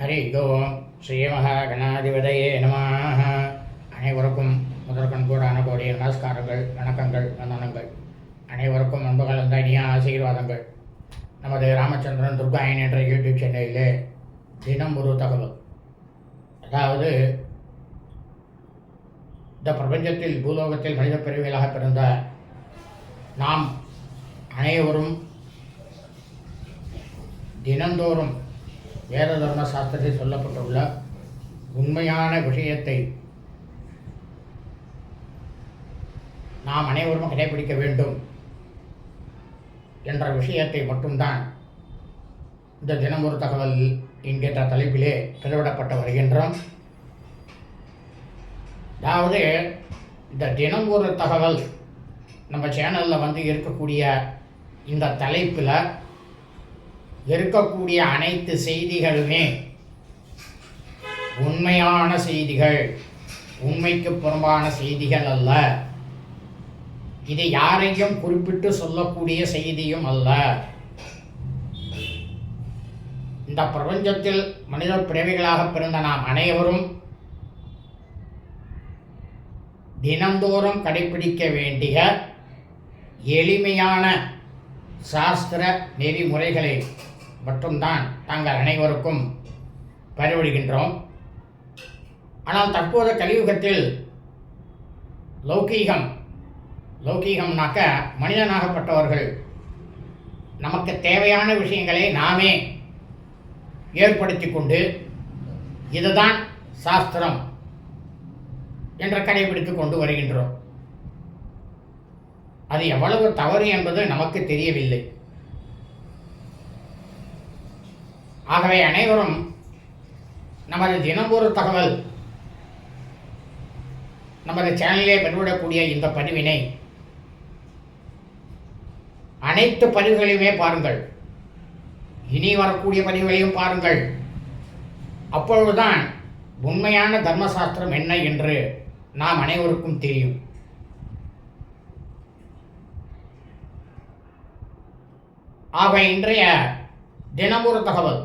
ஹரி ஓம் ஸ்ரீமகாகணாதிபதையே நமः அனைவருக்கும் முதற்கண் கூடான கோடிய நமஸ்காரங்கள் வணக்கங்கள் வந்தனங்கள். அனைவருக்கும் அன்பு கலந்த இனிய ஆசீர்வாதங்கள். நமது ராமச்சந்திரன் துர்காயன் என்ற யூடியூப் சேனலிலே தினம் ஒரு தகவல். அதாவது இந்த பிரபஞ்சத்தில் பூலோகத்தில் மனித பிரிவுகளாக பிறந்த நாம் அனைவரும் தினந்தோறும் வேத தர்ம சாஸ்திரத்தில் சொல்லப்பட்டுள்ள உண்மையான விஷயத்தை நாம் அனைவரும் கடைபிடிக்க வேண்டும் என்ற விஷயத்தை மட்டும்தான் இந்த தினமொரு தகவல் என்கின்ற தலைப்பிலே பிளவிடப்பட்டு வருகின்றோம். அதாவது இந்த தினம் ஒரு தகவல் நம்ம சேனலில் வந்து இருக்கக்கூடிய இந்த தலைப்பில் இருக்கக்கூடிய அனைத்து செய்திகளுமே உண்மையான செய்திகள் உண்மைக்கு புறம்பான செய்திகள் அல்ல. இது யாரையும் குறிப்பிட்டு சொல்லக்கூடிய செய்தியும் அல்ல. இந்த பிரபஞ்சத்தில் மனித பிறவிகளாக பிறந்த நாம் அனைவரும் தினந்தோறும் கடைபிடிக்க வேண்டிய எளிமையான சாஸ்திர நெறிமுறைகளை மட்டும்தான் நாங்கள் அனைவருக்கும் பரிவிடுகின்றோம் ஆனால் தற்போது கலியுகத்தில் லௌகீகம் லௌகீகம்னாக்க மனிதனாகப்பட்டவர்கள் நமக்கு தேவையான விஷயங்களை நாமே ஏற்படுத்தி கொண்டு இதுதான் சாஸ்திரம் என்று கடைபிடித்து கொண்டு வருகின்றோம். அது எவ்வளவு தவறு என்பது நமக்கு தெரியவில்லை. ஆகவே அனைவரும் நமது தினமொரு தகவல் நமது சேனலிலே பெற்றுவிடக்கூடிய இந்த பதிவினை அனைத்து பதிவுகளையுமே பாருங்கள். இனி வரக்கூடிய பதிவுகளையும் பாருங்கள். அப்பொழுதுதான் உண்மையான தர்மசாஸ்திரம் என்ன என்று நாம் அனைவருக்கும் தெரியும். ஆக இன்றைய தினமொரு தகவல்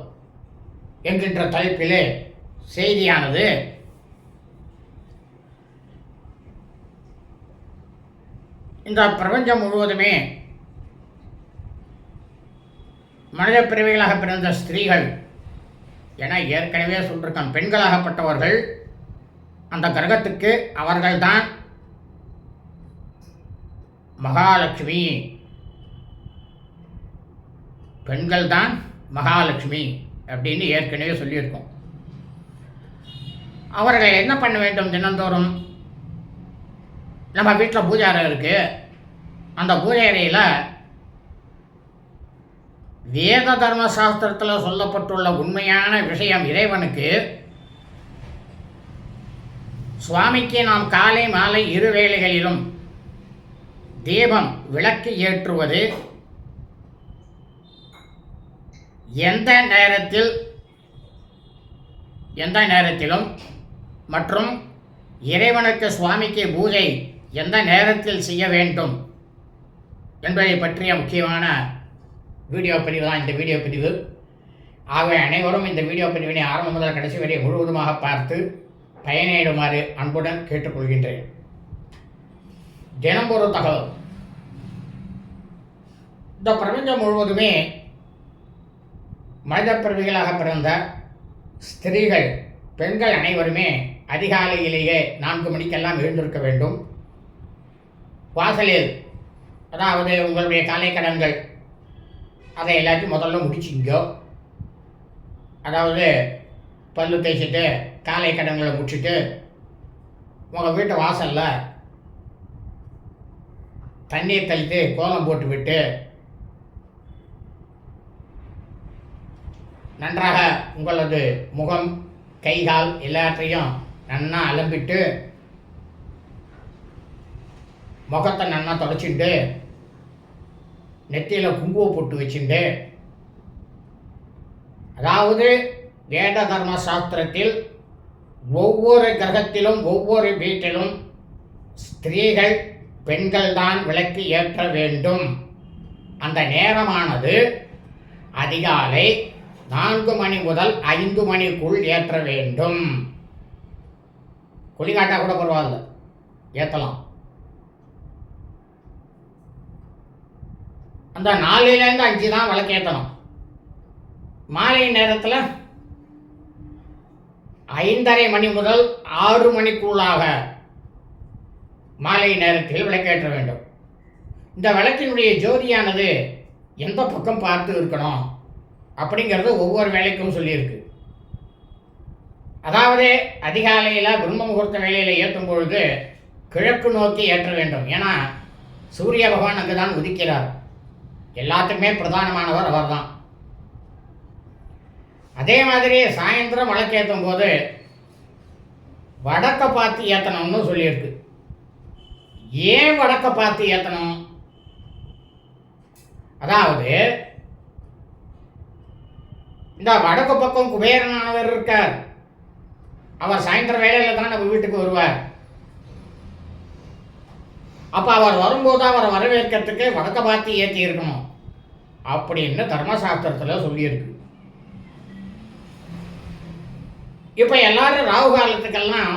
என்கின்ற தலைப்பிலே செய்தியானது. இந்த பிரபஞ்சம் முழுவதுமே மனித பிறவிகளாக பிறந்த ஸ்திரீகள் என ஏற்கனவே சொல்லிருக்கான். பெண்களாகப்பட்டவர்கள் அந்த கிரகத்துக்கு அவர்கள்தான் மகாலட்சுமி. பெண்கள்தான் மகாலட்சுமி. அப்படின்னு ஏற்கனவே சொல்லியிருக்கோம். அவர்களை என்ன பண்ண வேண்டும் தினந்தோறும்? நம்ம வீட்டில் பூஜை அறை அந்த பூஜை அறையில் வேத தர்ம சாஸ்திரத்தில் சொல்லப்பட்டுள்ள உண்மையான விஷயம் இறைவனுக்கு சுவாமிக்கு நாம் காலை மாலை இரு வேளைகளிலும் தீபம் விளக்கு ஏற்றுவது எந்த நேரத்தில் எந்த நேரத்திலும் மற்றும் இறைவனுக்கு சுவாமிக்கு பூஜை எந்த நேரத்தில் செய்ய வேண்டும் என்பதை பற்றிய முக்கியமான வீடியோ பதிவு தான் இந்த வீடியோ பதிவு. ஆகவே அனைவரும் இந்த வீடியோ பதிவினை ஆரம்பம் முதல் கடைசி வரை முழுவதுமாக பார்த்து பயனிடுமாறு அன்புடன் கேட்டுக்கொள்கின்றேன். தினம் ஒரு தகவல். இந்த பிரபஞ்சம் முழுவதுமே மனித பிறவிகளாக பிறந்த ஸ்திரீகள் பெண்கள் அனைவருமே அதிகாலையிலேயே நான்கு மணிக்கெல்லாம் எழுந்திருக்க வேண்டும். வாசலில் அதாவது உங்களுடைய காலை கடன்கள் அதை எல்லாத்தையும் முதல்ல முடிச்சிங்க அதாவது பல்லு தேய்ச்சிட்டு காலை கடன்களை முடிச்சுட்டு உங்கள் வீட்டு வாசலில் தண்ணீர் தெளித்து கோலம் போட்டு விட்டு நன்றாக உங்களது முகம் கை கால் எல்லாத்தையும் நன்னா அலம்பிட்டு முகத்தை நன்னா தொடச்சிட்டு நெத்தியில் குங்குவ போட்டு வச்சுட்டு அதாவது வேத தர்ம சாஸ்திரத்தில் ஒவ்வொரு கிரகத்திலும் ஒவ்வொரு வீட்டிலும் ஸ்திரீகள் பெண்கள் தான் விளக்கு ஏற்ற வேண்டும். அந்த நேரமானது அதிகாலை நான்கு மணி முதல் ஐந்து மணிக்குள் ஏற்ற வேண்டும். குளிகாட்டா கூட பரவாயில்ல. ஏற்றலாம் அந்த நாலுலேருந்து அஞ்சு தான் விளக்கேற்றணும் மாலை நேரத்தில் ஐந்தரை மணி முதல் ஆறு மணிக்குள்ளாக மாலை நேரத்தில் விளக்கேற்ற வேண்டும். இந்த விளக்கினுடைய ஜோதியானது எந்த பக்கம் பார்த்து இருக்கணும்? அப்படிங்கிறது ஒவ்வொரு வேலைக்கும் சொல்லியிருக்கு. அதாவது அதிகாலையில் பிரம்ம முகூர்த்த வேலையில் ஏற்றும் பொழுது கிழக்கு நோக்கி ஏற்ற வேண்டும். ஏன்னா சூரிய பகவான் அங்கு தான் உதிக்கிறார். எல்லாத்துக்குமே பிரதானமானவர் அவர்தான். அதே மாதிரி சாயந்தரம் விளக்கேற்றும் போது வடக்க பார்த்து ஏற்றணும்னு சொல்லியிருக்கு. ஏன் வடக்க பார்த்து ஏற்றணும் அதாவது இந்த வடக்கு பக்கம் குபேரனானவர் இருக்கார். அவர் சாயந்தர வேலையில் தான் நம்ம வீட்டுக்கு வருவார். அப்போ அவர் வரும்போது அவரை வரவேற்கிறதுக்கு வடக்க பார்த்து ஏற்றி இருக்கணும். அப்படின்னு தர்மசாஸ்திரத்தில் சொல்லியிருக்கு. இப்போ எல்லாரும் ராகு காலத்துக்கெல்லாம்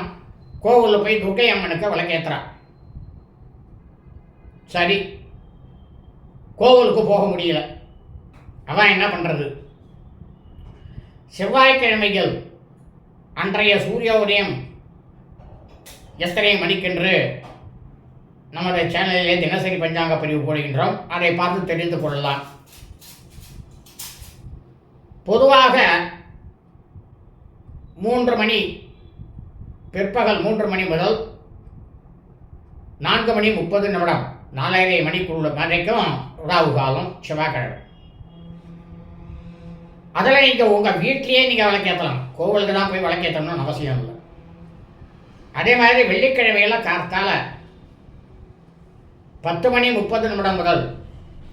கோவிலில் போய் துர்க்கை அம்மனுக்கு விளக்கேற்றுறா சரி. கோவிலுக்கு போக முடியல. அதான் என்ன பண்ணுறது செவ்வாய்க்கிழமைகள் அன்றைய சூரிய உதயம் எத்தனை மணிக்கென்று நமது சேனலிலே தினசரி பஞ்சாங்க பதிவு போடுகின்றோம். அதை பார்த்து தெரிந்து கொள்ளலாம். பொதுவாக மூன்று மணி பிற்பகல் மூன்று மணி முதல் நான்கு மணி முப்பது நிமிடம் நாலரை மணிக்குள்ள வரைக்கும் ராகு காலம் செவ்வாய்க்கிழமை. அதில் நீங்கள் உங்கள் வீட்லேயே நீங்கள் விளக்கேற்றலாம் கோவிலுக்கு தான் போய் விளக்கேற்றணும்னு அவசியம் இல்லை. அதே மாதிரி வெள்ளிக்கிழமையெல்லாம் கார்த்தால பத்து மணி முப்பது நிமிடம் முதல்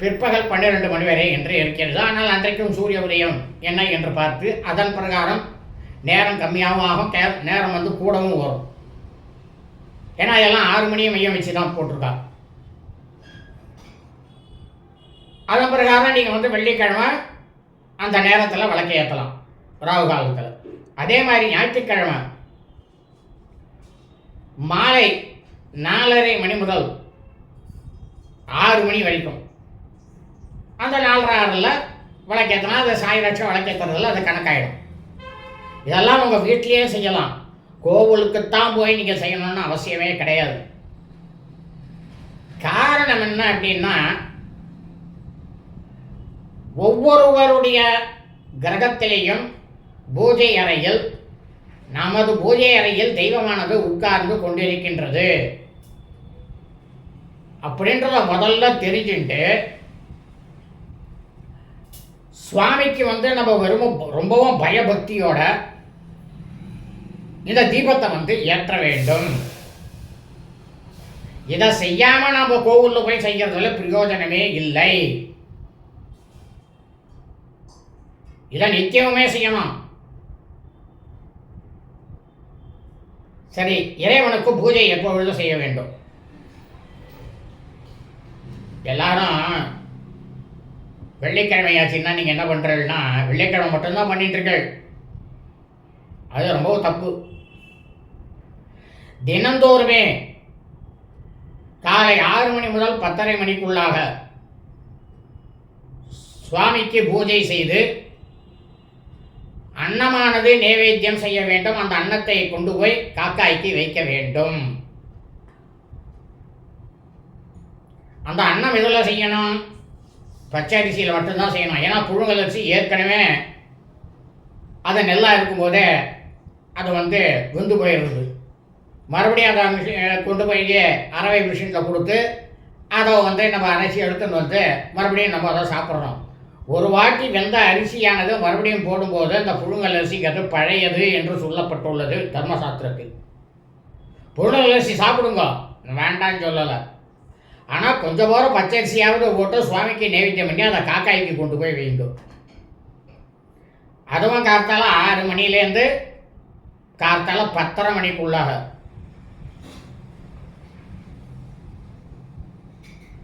பிற்பகல் பன்னிரெண்டு மணி வரை என்று இருக்கிறது. ஆனால் அன்றைக்கும் சூரிய உதயம் என்ன என்று பார்த்து அதன் பிரகாரம் நேரம் கம்மியாகவும் ஆகும். கே நேரம் வந்து கூடவும் வரும் ஏன்னா எல்லாம் ஆறு மணியை மையம் வச்சு தான் போட்டிருக்கா அதன் பிரகாரம் நீங்கள் வந்து வெள்ளிக்கிழமை அந்த நேரத்தில் விளக்கு ஏற்றலாம் ராகு காலத்தில். அதே மாதிரி ஞாயிற்றுக்கிழமை. மாலை நாலரை மணி முதல் ஆறு மணி வரைக்கும். அந்த நாலரை ஆறில் விளக்கேற்றினா அதை சாயராட்சம் விளக்கேற்றுறதில் அது கணக்காயிடும். இதெல்லாம் உங்கள் வீட்லேயே செய்யலாம். கோவிலுக்குத்தான் போய் நீங்கள் செய்யணும்னு அவசியமே கிடையாது. காரணம் என்ன அப்படின்னா ஒவ்வொருவருடைய கிரகத்திலேயும் பூஜை அறையில் நமது பூஜை அறையில் தெய்வமானது உட்கார்ந்து கொண்டிருக்கின்றது. அப்படின்றத முதல்ல தெரிஞ்சுட்டு சுவாமிக்கு வந்து நம்ம வெறும் ரொம்பவும் பயபக்தியோட இந்த தீபத்தை வந்து ஏற்ற வேண்டும். இதை செய்யாமல் நம்ம கோவிலில் போய் செய்கிறதுல பிரயோஜனமே இல்லை. இதை நித்தியமுமே செய்யணும். சரி இறைவனுக்கு பூஜை எப்பொழுதும் செய்ய வேண்டும். எல்லாரும் வெள்ளிக்கிழமை ஆச்சுன்னா நீங்கள் என்ன பண்ணுறீங்கன்னா வெள்ளிக்கிழமை மட்டும்தான் பண்ணிட்டுருக்கள் அது ரொம்ப தப்பு. தினந்தோறுமே காலை ஆறு மணி முதல் பத்தரை மணிக்குள்ளாக சுவாமிக்கு பூஜை செய்து அன்னமானது நைவேத்தியம் செய்ய வேண்டும். அந்த அன்னத்தை கொண்டு போய் காக்காய்க்கு வைக்க வேண்டும். அந்த அன்னம் இதில் செய்யணும்? பச்சை அரிசியில் மட்டும்தான் செய்யணும். ஏன்னா புழுங்கல் அரிசி ஏற்கனவே அது நெல்லாக இருக்கும்போதே அது வந்து வெந்து போயிடுது. மறுபடியும் அதை மிஷின் கொண்டு போய் அரவை மிஷினில் கொடுத்து அதை வந்து நம்ம அரைச்சி எடுத்துன்னு வந்து மறுபடியும் நம்ம அதை சாப்பிட்றோம் ஒரு வாட்டி வெந்த அரிசியானது மறுபடியும் போடும்போது அந்த புழுங்கல் அரிசிங்கிறது பழையது என்று சொல்லப்பட்டுள்ளது தர்மசாஸ்திரத்தில். புழுங்கல் அரிசி சாப்பிடுங்க. வேண்டாம்னு சொல்லலை. ஆனால் கொஞ்சம் போகிற பச்சரிசியாவது போட்டு சுவாமிக்கு நைவேத்தியம் பண்ணி அதை காக்காய்க்கு கொண்டு போய் வைங்க அதுவும் கார்த்தால ஆறு மணிலேருந்து கார்த்தால பத்தரை மணிக்குள்ளாக.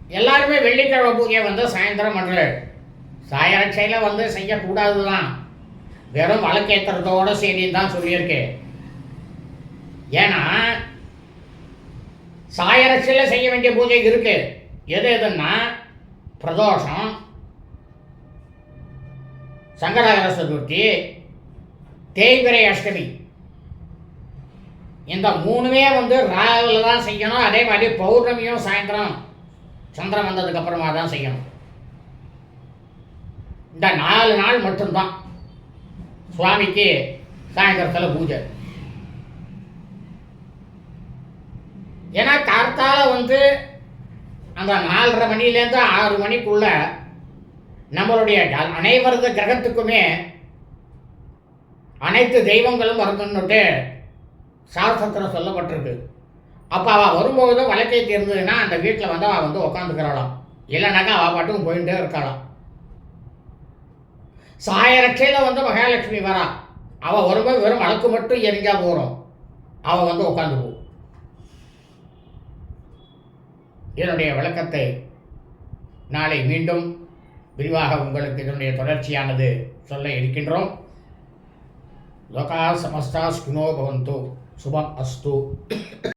எல்லாருமே வெள்ளிக்கிழமை பூஜை வந்து சாயந்தரம் பண்ணுற சாயரட்சையில் வந்து செய்யக்கூடாது தான் வெறும் வழக்கேற்றுறதோட சரி தான் சொல்லியிருக்கேன். ஏன்னா சாயரட்சையில் செய்ய வேண்டிய பூஜை இருக்கு. எது எதுன்னா பிரதோஷம் சங்கடகர சதுர்த்தி தேய்பிரை அஷ்டமி. இந்த மூணுமே வந்து ராவில் தான் செய்யணும். அதே மாதிரி பௌர்ணமியும் சாயந்தரம் சந்திரன் வந்ததுக்கப்புறமா தான் செய்யணும். இந்த நாலு நாள் மட்டும்தான் சுவாமிக்கு சாயந்தரத்தில் பூஜை. ஏன்னா கார்த்தால வந்து அந்த நாலரை மணிலேருந்து ஆறு மணிக்குள்ள நம்மளுடைய அனைவரது கிரகத்துக்குமே அனைத்து தெய்வங்களும் வரணுன்னுட்டு சாஸ்திரத்தில் சொல்லப்பட்டிருக்கு. அப்போ அவள் வரும்போது வழக்கை தீர்ந்ததுன்னா அந்த வீட்டில் வந்து அவள் வந்து உக்காந்துக்கிறாளாம். இல்லைனாக்கா அவள் பாட்டுக்கும் போயிட்டே இருக்காளாம். சாயரட்சையில் வந்து மகாலட்சுமி வரா. அவள் வரும்போது வெறும் வழக்கு மட்டும் எரிஞ்சா போகிறோம் அவள் வந்து உட்காந்து போ. இதனுடைய விளக்கத்தை நாளை மீண்டும் விரிவாக உங்களுக்கு இதனுடைய தொடர்ச்சியானது சொல்ல இருக்கின்றோம். லோகா சமஸ்தா ஸ்குனோ பவந்தோ. சுபம் அஸ்து.